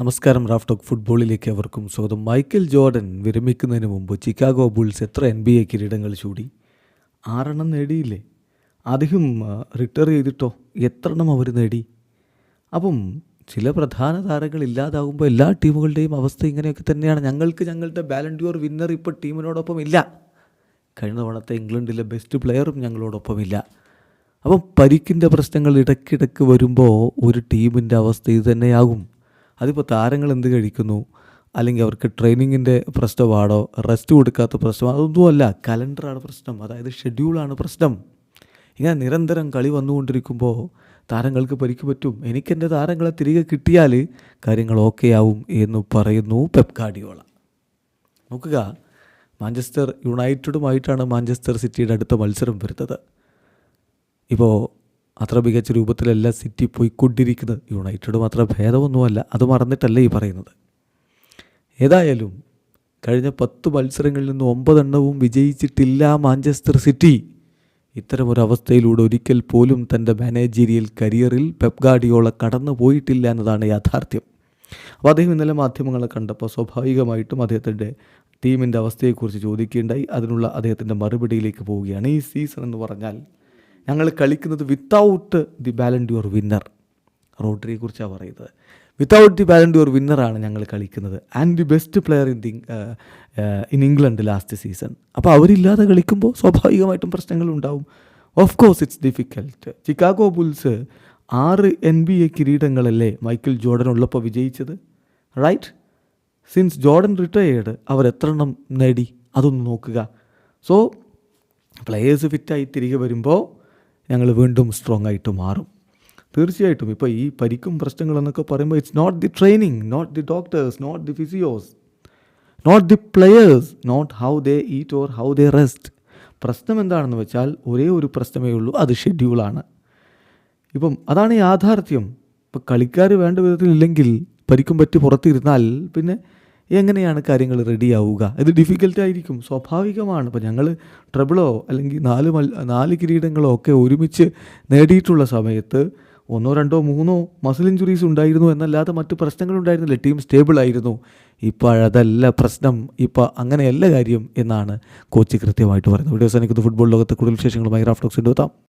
നമസ്കാരം Raf talk ഫുട്ബോളിലേക്ക് അവർക്കും സ്വാഗതം. മൈക്കൽ ജോർഡൻ വിരമിക്കുന്നതിന് മുമ്പ് ചിക്കാഗോ ബുൾസ് എത്ര എൻ ബി എ കിരീടങ്ങൾ ചൂടി? ആറെണ്ണം നേടിയില്ലേ? അദ്ദേഹം റിട്ടയർ ചെയ്തിട്ടോ? എത്ര എണ്ണം അവർ നേടി? അപ്പം ചില പ്രധാന താരങ്ങൾ ഇല്ലാതാകുമ്പോൾ എല്ലാ ടീമുകളുടെയും അവസ്ഥ ഇങ്ങനെയൊക്കെ തന്നെയാണ്. ഞങ്ങൾക്ക് ഞങ്ങളുടെ ബാലൻഡ്യൂർ വിന്നർ ഇപ്പോൾ ടീമിനോടൊപ്പം ഇല്ല. കഴിഞ്ഞ തവണത്തെ ഇംഗ്ലണ്ടിലെ ബെസ്റ്റ് പ്ലെയറും ഞങ്ങളോടൊപ്പം ഇല്ല അപ്പം പരിക്കിന്റെ പ്രശ്നങ്ങൾ ഇടയ്ക്കിടയ്ക്ക് വരുമ്പോൾ ഒരു ടീമിന്റെ അവസ്ഥ ഇത് തന്നെയാകും. അതിപ്പോൾ താരങ്ങൾ എന്ത് കഴിക്കുന്നു? അല്ലെങ്കിൽ അവർക്ക് ട്രെയിനിങ്ങിന്റെ പ്രശ്നമാണോ? റെസ്റ്റ് കൊടുക്കാത്ത പ്രശ്നം? അതൊന്നുമല്ല കലണ്ടറാണ് പ്രശ്നം. അതായത് ഷെഡ്യൂളാണ് പ്രശ്നം. ഇങ്ങനെ നിരന്തരം കളി വന്നുകൊണ്ടിരിക്കുമ്പോൾ താരങ്ങൾക്ക് പരിക്ക് പറ്റും. എനിക്കെന്റെ താരങ്ങളെ തിരികെ കിട്ടിയാൽ കാര്യങ്ങൾ ഓക്കെ ആവും എന്ന് പറയുന്നു പെപ്കാഡിയോള നോക്കുക മാഞ്ചസ്റ്റർ യുണൈറ്റഡുമായിട്ടാണ് മാഞ്ചസ്റ്റർ സിറ്റിയുടെ അടുത്ത മത്സരം വരുന്നത്. ഇപ്പോൾ അത്ര മികച്ച രൂപത്തിലല്ല സിറ്റി പോയിക്കൊണ്ടിരിക്കുന്നത്. യുണൈറ്റഡ് മാത്രം ഭേദമൊന്നുമല്ല അത് മറന്നിട്ടല്ല ഈ പറയുന്നത്. ഏതായാലും കഴിഞ്ഞ പത്ത് മത്സരങ്ങളിൽ നിന്ന് ഒമ്പതെണ്ണവും വിജയിച്ചിട്ടില്ല മാഞ്ചസ്റ്റർ സിറ്റി. ഇത്തരമൊരവസ്ഥയിലൂടെ ഒരിക്കൽ പോലും തന്റെ മാനേജീരിയൽ കരിയറിൽ പെപ് ഗാർഡിയോള കടന്നു പോയിട്ടില്ല എന്നതാണ് യാഥാർത്ഥ്യം. അപ്പോൾ അദ്ദേഹം ഇന്നലെ മാധ്യമങ്ങളെ കണ്ടപ്പോൾ സ്വാഭാവികമായിട്ടും അദ്ദേഹത്തിന്റെ ടീമിന്റെ അവസ്ഥയെക്കുറിച്ച് ചോദിക്കുകയുണ്ടായി. അതിനുള്ള അദ്ദേഹത്തിന്റെ മറുപടിയിലേക്ക് പോവുകയാണ് ഈ സീസൺ എന്ന് പറഞ്ഞാൽ. ഞങ്ങൾ കളിക്കുന്നത് without the Ballon d'Or winner റോഡ്രിയെ കുറിച്ചാണ് പറയുന്നത്. വിത്തൗട്ട് ദി ബാലൻഡ്യൂർ വിന്നറാണ് ഞങ്ങൾ കളിക്കുന്നത്. And the best player in the in England last season അപ്പോൾ അവരില്ലാതെ കളിക്കുമ്പോൾ സ്വാഭാവികമായിട്ടും പ്രശ്നങ്ങളുണ്ടാവും of course it's difficult Chicago Bulls ആറ് എൻ ബി എ കിരീടങ്ങളല്ലേ മൈക്കിൾ ജോർഡൻ ഉള്ളപ്പോൾ വിജയിച്ചത്? റൈറ്റ് സിൻസ് ജോർഡൻ റിട്ടയേർഡ് അവർ എത്ര എണ്ണം നേടി? അതൊന്ന് നോക്കുക. സോ പ്ലെയേഴ്സ് ഫിറ്റായി തിരികെ വരുമ്പോൾ ഞങ്ങൾ വീണ്ടും സ്ട്രോങ് ആയിട്ട് മാറും. തീർച്ചയായിട്ടും ഇപ്പോൾ ഈ പരിക്കും പ്രശ്നങ്ങളെന്നൊക്കെ പറയുമ്പോൾ it's not the training not the doctors not the physios not the players not how they eat or how they rest പ്രശ്നം എന്താണെന്ന് വെച്ചാൽ ഒരേ ഒരു പ്രശ്നമേ ഉള്ളൂ അത് ഷെഡ്യൂളാണ് ഇപ്പം അതാണ് യാഥാർത്ഥ്യം. ഇപ്പം കളിക്കാർ വേണ്ട വിധത്തിൽ ഇല്ലെങ്കിൽ പരിക്കും പറ്റി പുറത്തിരുന്നാൽ പിന്നെ എങ്ങനെയാണ് കാര്യങ്ങൾ റെഡിയാവുക ഇത് ഡിഫിക്കൽട്ടായിരിക്കും സ്വാഭാവികമാണ്. ഇപ്പം ഞങ്ങൾ ട്രബിളോ അല്ലെങ്കിൽ നാല് മൽ നാല് കിരീടങ്ങളോ ഒക്കെ ഒരുമിച്ച് നേടിയിട്ടുള്ള സമയത്ത് ഒന്നോ രണ്ടോ മൂന്നോ മസിൽ ഇഞ്ചുറീസ് ഉണ്ടായിരുന്നു എന്നല്ലാതെ മറ്റു പ്രശ്നങ്ങളുണ്ടായിരുന്നില്ല ടീം സ്റ്റേബിൾ ആയിരുന്നു. ഇപ്പോൾ അതല്ല പ്രശ്നം. ഇപ്പോൾ അങ്ങനെയല്ല കാര്യം എന്നാണ് കോച്ച് കൃത്യമായിട്ട് പറയുന്നത്. വീഡിയോസ് എനിക്ക് ഫുട്ബോൾ ലോകത്തെ കൂടുതൽ വിശേഷങ്ങളുമായി റാഫ്റ്റോക്സ് എടുത്താം